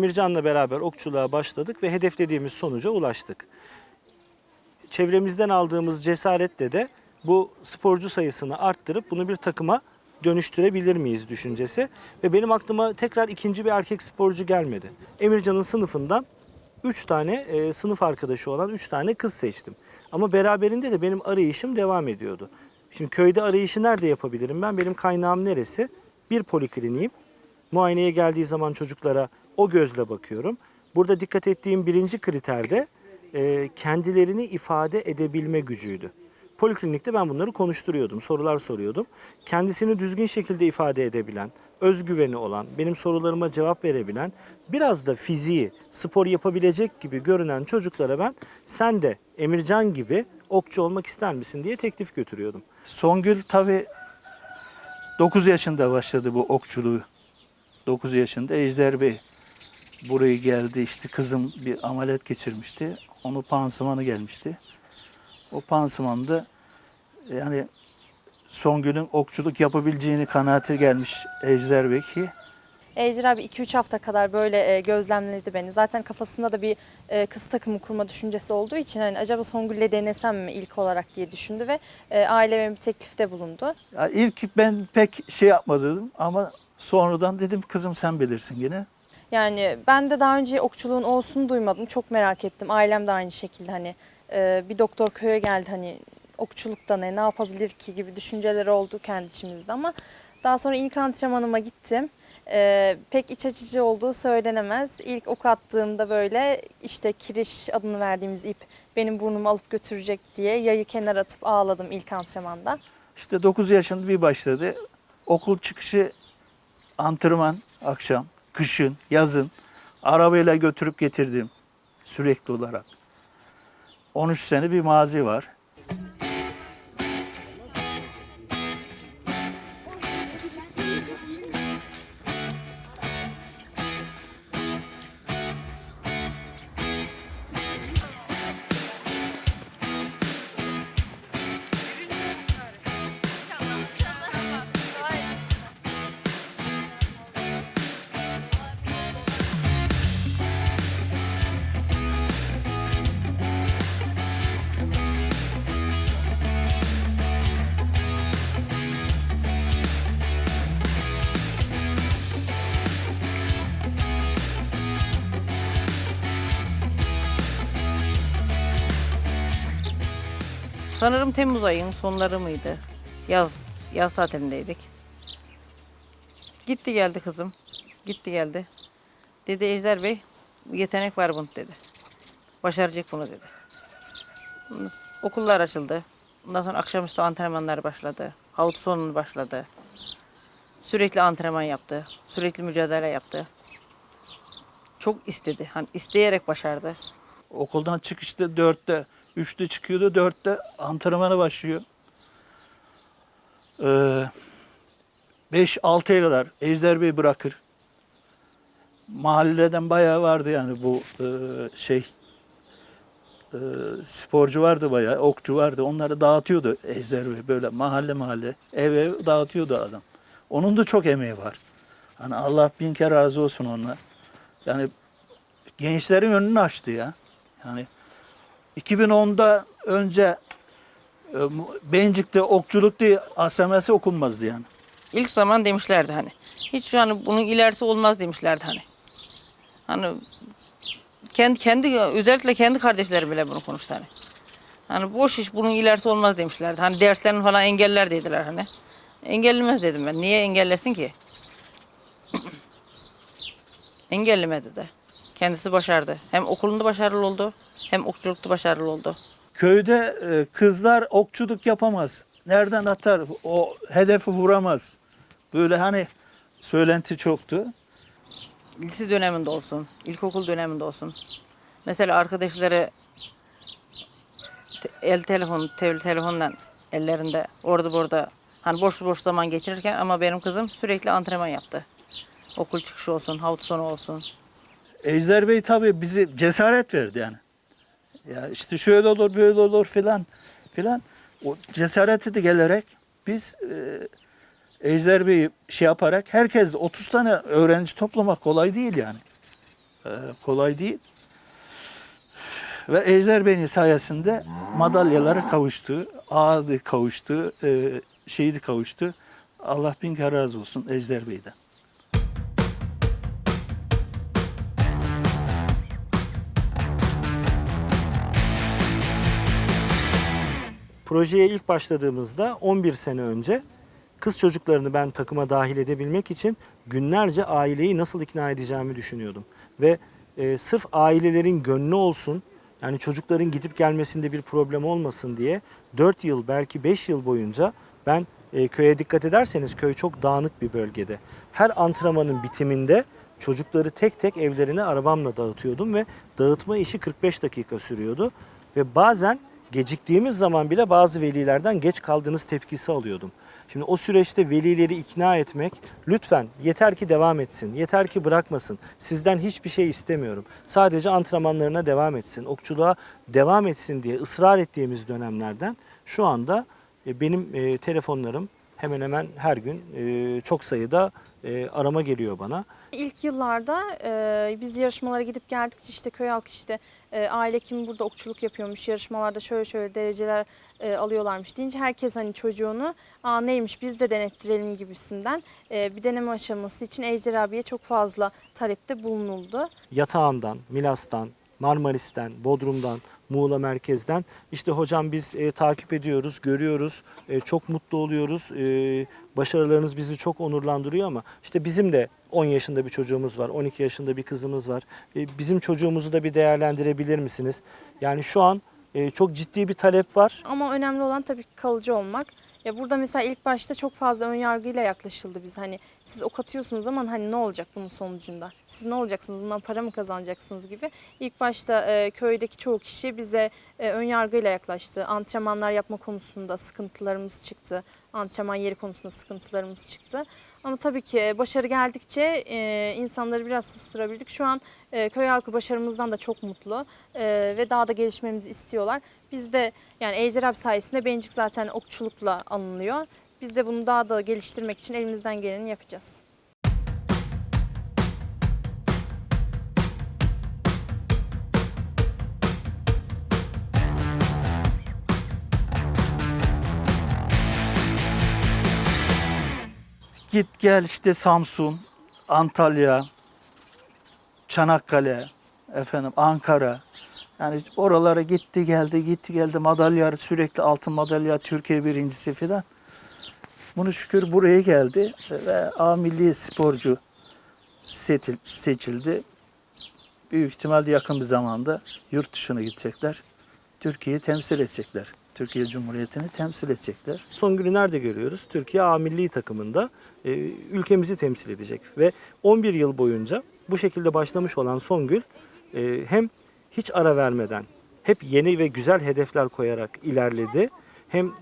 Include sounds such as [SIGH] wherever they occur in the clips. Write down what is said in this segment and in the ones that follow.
Emircan'la beraber okçuluğa başladık ve hedeflediğimiz sonuca ulaştık. Çevremizden aldığımız cesaretle de bu sporcu sayısını arttırıp bunu bir takıma dönüştürebilir miyiz düşüncesi. Ve benim aklıma tekrar ikinci bir erkek sporcu gelmedi. Emircan'ın sınıfından 3 tane e, sınıf arkadaşı olan 3 tane kız seçtim. Ama beraberinde de benim arayışım devam ediyordu. Şimdi köyde arayışı nerede yapabilirim ben? Benim kaynağım neresi? Bir polikliniğim. Muayeneye geldiği zaman çocuklara o gözle bakıyorum. Burada dikkat ettiğim birinci kriter de e, kendilerini ifade edebilme gücüydü. Poliklinikte ben bunları konuşturuyordum, sorular soruyordum. Kendisini düzgün şekilde ifade edebilen, özgüveni olan, benim sorularıma cevap verebilen, biraz da fiziği, spor yapabilecek gibi görünen çocuklara ben sen de Emircan gibi okçu olmak ister misin diye teklif götürüyordum. Songül tabii 9 yaşında başladı bu okçuluğu. 9 yaşında Ejder Bey buraya geldi işte kızım bir ameliyat geçirmişti. Onu pansumanı gelmişti. O pansumanda yani Songül'ün okçuluk yapabileceğini kanaati gelmiş Ejder Bey ki Ejder abi 2-3 hafta kadar böyle e, gözlemledi beni. Zaten kafasında da bir e, kız takımı kurma düşüncesi olduğu için hani acaba Songül'le denesem mi ilk olarak diye düşündü ve e, aileme bir teklifte bulundu. ya ilk ben pek şey yapmadım ama sonradan dedim kızım sen bilirsin yine. Yani ben de daha önce okçuluğun olsun duymadım. Çok merak ettim. Ailem de aynı şekilde hani e, bir doktor köye geldi hani okçulukta ne ne yapabilir ki gibi düşünceleri oldu kendi içimizde ama daha sonra ilk antrenmanıma gittim. E, pek iç açıcı olduğu söylenemez. İlk ok attığımda böyle işte kiriş adını verdiğimiz ip benim burnumu alıp götürecek diye yayı kenara atıp ağladım ilk antrenmanda. İşte 9 yaşında bir başladı. Okul çıkışı antrenman akşam, kışın, yazın arabayla götürüp getirdim sürekli olarak. 13 sene bir mazi var. Sanırım Temmuz ayının sonları mıydı? Yaz, yaz tatilindeydik. Gitti geldi kızım. Gitti geldi. Dedi Ejder Bey yetenek var bunda dedi. Başaracak bunu dedi. Okullar açıldı. Ondan sonra akşamüstü antrenmanlar başladı. Hafta sonu başladı. Sürekli antrenman yaptı. Sürekli mücadele yaptı. Çok istedi. Hani isteyerek başardı. Okuldan çıkışta 4'te, 3'te çıkıyordu, 4'te antrenmana başlıyor. Ee, 5-6'ya kadar Ejder Bey bırakır. Mahalleden bayağı vardı yani bu e, şey e, sporcu vardı bayağı, okçu vardı. Onları dağıtıyordu Ejder Bey böyle mahalle mahalle, ev ev dağıtıyordu adam. Onun da çok emeği var. Hani Allah bin kere razı olsun onunla. Yani gençlerin önünü açtı ya. Yani 2010'da önce e, Bencik'te okçuluk diye ASM'si okunmazdı yani. İlk zaman demişlerdi hani. Hiç hani bunun ilerisi olmaz demişlerdi hani. Hani kendi kendi özellikle kendi kardeşleri bile bunu konuştu hani. Hani boş iş bunun ilerisi olmaz demişlerdi. Hani derslerini falan engeller dediler hani. Engellemez dedim ben. Niye engellesin ki? [CLEARS THROAT] Engellemedi de. Kendisi başardı. Hem okulunda başarılı oldu, hem okçulukta başarılı oldu. Köyde e, kızlar okçuluk yapamaz. Nereden atar? O hedefi vuramaz. Böyle hani söylenti çoktu. lise döneminde olsun, ilkokul döneminde olsun. Mesela arkadaşları te- el telefon, tel telefonla ellerinde orada burada hani boş boş zaman geçirirken ama benim kızım sürekli antrenman yaptı. Okul çıkışı olsun, hafta sonu olsun. Ejder Bey tabii bizi cesaret verdi yani. Ya işte şöyle olur böyle olur filan filan. O cesareti de gelerek biz e, Ejder Bey'i şey yaparak herkes de 30 tane öğrenci toplamak kolay değil yani. e, kolay değil. Ve Ejder Bey'in sayesinde madalyalara kavuştu, ağadı kavuştu, e, şehidi kavuştu. Allah bin kere razı olsun Ejder Bey'den. Projeye ilk başladığımızda 11 sene önce kız çocuklarını ben takıma dahil edebilmek için günlerce aileyi nasıl ikna edeceğimi düşünüyordum. Ve e, sırf ailelerin gönlü olsun, yani çocukların gidip gelmesinde bir problem olmasın diye 4 yıl belki 5 yıl boyunca ben e, köye dikkat ederseniz köy çok dağınık bir bölgede. Her antrenmanın bitiminde çocukları tek tek evlerine arabamla dağıtıyordum ve dağıtma işi 45 dakika sürüyordu. Ve bazen geciktiğimiz zaman bile bazı velilerden geç kaldığınız tepkisi alıyordum. Şimdi o süreçte velileri ikna etmek lütfen yeter ki devam etsin, yeter ki bırakmasın. Sizden hiçbir şey istemiyorum. Sadece antrenmanlarına devam etsin, okçuluğa devam etsin diye ısrar ettiğimiz dönemlerden şu anda e, benim e, telefonlarım hemen hemen her gün e, çok sayıda e, arama geliyor bana. İlk yıllarda e, biz yarışmalara gidip geldikçe işte köy halkı işte e, aile kimi burada okçuluk yapıyormuş yarışmalarda şöyle şöyle dereceler e, alıyorlarmış deyince herkes hani çocuğunu aa neymiş biz de denettirelim gibisinden e, bir deneme aşaması için Ejder abiye çok fazla talepte bulunuldu. Yatağan'dan, Milas'tan, Marmaris'ten, Bodrum'dan, Muğla merkezden işte hocam biz e, takip ediyoruz, görüyoruz, e, çok mutlu oluyoruz. E, başarılarınız bizi çok onurlandırıyor ama işte bizim de 10 yaşında bir çocuğumuz var, 12 yaşında bir kızımız var. E, bizim çocuğumuzu da bir değerlendirebilir misiniz? Yani şu an e, çok ciddi bir talep var. Ama önemli olan tabii kalıcı olmak. Ya burada mesela ilk başta çok fazla ön yargıyla yaklaşıldı biz. Hani siz ok atıyorsunuz ama hani ne olacak bunun sonucunda? Siz ne olacaksınız? Bundan para mı kazanacaksınız gibi. İlk başta e, köydeki çoğu kişi bize e, ön yargıyla yaklaştı. Antrenmanlar yapma konusunda sıkıntılarımız çıktı. Antrenman yeri konusunda sıkıntılarımız çıktı. Ama tabii ki e, başarı geldikçe e, insanları biraz susturabildik. Şu an e, köy halkı başarımızdan da çok mutlu e, ve daha da gelişmemizi istiyorlar. Biz de yani Ejder abi sayesinde Bencik zaten okçulukla anılıyor. Biz de bunu daha da geliştirmek için elimizden geleni yapacağız. Git gel işte Samsun, Antalya, Çanakkale, efendim Ankara. Yani oralara gitti geldi gitti geldi madalya sürekli altın madalya Türkiye birincisi filan. Bunu şükür buraya geldi ve A milli sporcu seçildi. Büyük ihtimalle yakın bir zamanda yurt dışına gidecekler. Türkiye'yi temsil edecekler. Türkiye Cumhuriyeti'ni temsil edecekler. Songül'ü nerede görüyoruz? Türkiye A milli takımında e, ülkemizi temsil edecek ve 11 yıl boyunca bu şekilde başlamış olan Songül e, hem hiç ara vermeden hep yeni ve güzel hedefler koyarak ilerledi. Hem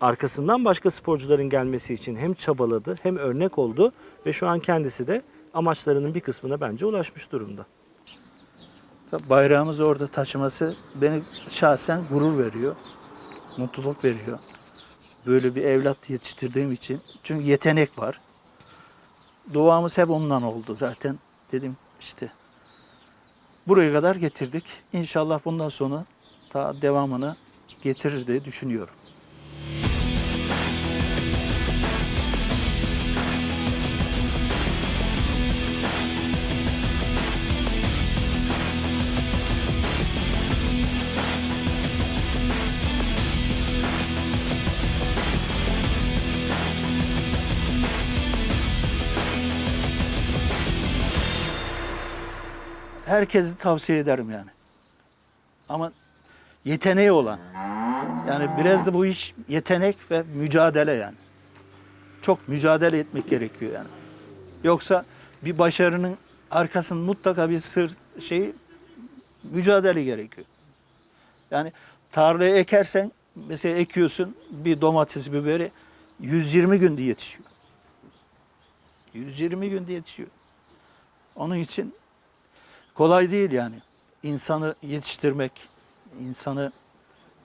arkasından başka sporcuların gelmesi için hem çabaladı hem örnek oldu ve şu an kendisi de amaçlarının bir kısmına bence ulaşmış durumda. Bayrağımızı orada taşıması beni şahsen gurur veriyor. Mutluluk veriyor. Böyle bir evlat yetiştirdiğim için. Çünkü yetenek var. Duamız hep ondan oldu zaten. Dedim işte buraya kadar getirdik. İnşallah bundan sonra ta devamını getirir diye düşünüyorum. Herkesi tavsiye ederim yani. Ama yeteneği olan. Yani biraz da bu iş yetenek ve mücadele yani. Çok mücadele etmek gerekiyor yani. Yoksa bir başarının arkasında mutlaka bir sır şey mücadele gerekiyor. Yani tarlaya ekersen mesela ekiyorsun bir domates biberi 120 günde yetişiyor. 120 günde yetişiyor. Onun için kolay değil yani. İnsanı yetiştirmek, insanı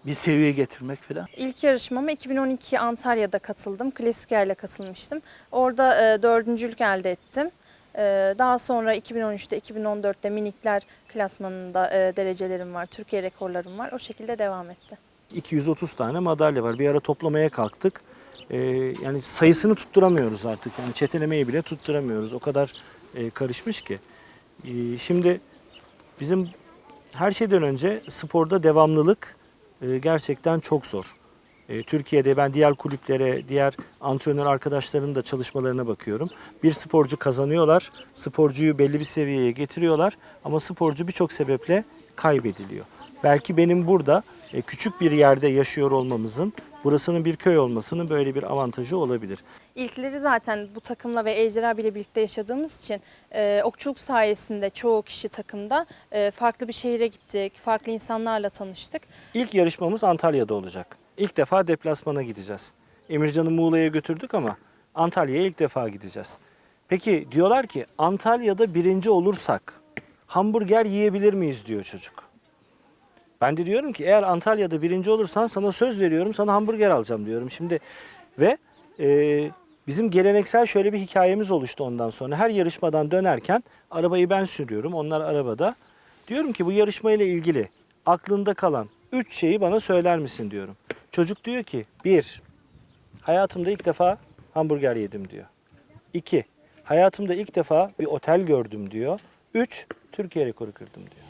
bir seviyeye getirmek falan. İlk yarışmama 2012 Antalya'da katıldım. Klasik yerle katılmıştım. Orada e, dördüncülük elde ettim. Ee, Daha sonra 2013'te, 2014'te minikler klasmanında e, derecelerim var, Türkiye rekorlarım var. O şekilde devam etti. 230 tane madalya var. Bir ara toplamaya kalktık. Ee, yani sayısını tutturamıyoruz artık. Yani çetelemeyi bile tutturamıyoruz. O kadar e, karışmış ki. Ee, şimdi bizim her şeyden önce sporda devamlılık e, gerçekten çok zor. E, Türkiye'de ben diğer kulüplere, diğer antrenör arkadaşlarının da çalışmalarına bakıyorum. Bir sporcu kazanıyorlar, sporcuyu belli bir seviyeye getiriyorlar ama sporcu birçok sebeple kaybediliyor. Belki benim burada e, küçük bir yerde yaşıyor olmamızın, burasının bir köy olmasının böyle bir avantajı olabilir. İlkleri zaten bu takımla ve Ejderha ile birlikte yaşadığımız için e, okçuluk sayesinde çoğu kişi takımda e, farklı bir şehire gittik, farklı insanlarla tanıştık. İlk yarışmamız Antalya'da olacak. İlk defa deplasmana gideceğiz. Emircan'ı Muğla'ya götürdük ama Antalya'ya ilk defa gideceğiz. Peki diyorlar ki Antalya'da birinci olursak hamburger yiyebilir miyiz diyor çocuk. Ben de diyorum ki eğer Antalya'da birinci olursan sana söz veriyorum sana hamburger alacağım diyorum. Şimdi ve e, bizim geleneksel şöyle bir hikayemiz oluştu ondan sonra. Her yarışmadan dönerken arabayı ben sürüyorum onlar arabada. Diyorum ki bu yarışmayla ilgili aklında kalan üç şeyi bana söyler misin diyorum. Çocuk diyor ki bir, hayatımda ilk defa hamburger yedim diyor. İki, hayatımda ilk defa bir otel gördüm diyor. Üç, Türkiye rekoru kırdım diyor.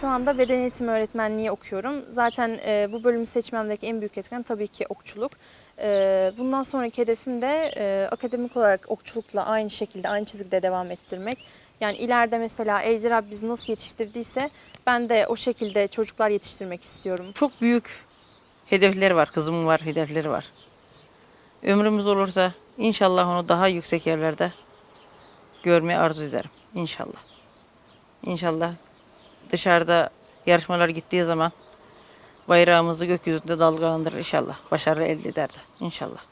Şu anda beden eğitimi öğretmenliği okuyorum. Zaten e, bu bölümü seçmemdeki en büyük etken tabii ki okçuluk. E, bundan sonraki hedefim de e, akademik olarak okçulukla aynı şekilde, aynı çizgide devam ettirmek. Yani ileride mesela Ejderha bizi nasıl yetiştirdiyse ben de o şekilde çocuklar yetiştirmek istiyorum. Çok büyük hedefleri var. Kızımın var, hedefleri var. Ömrümüz olursa inşallah onu daha yüksek yerlerde görmeyi arzu ederim. İnşallah. İnşallah dışarıda yarışmalar gittiği zaman bayrağımızı gökyüzünde dalgalandırır inşallah. Başarı elde eder de inşallah.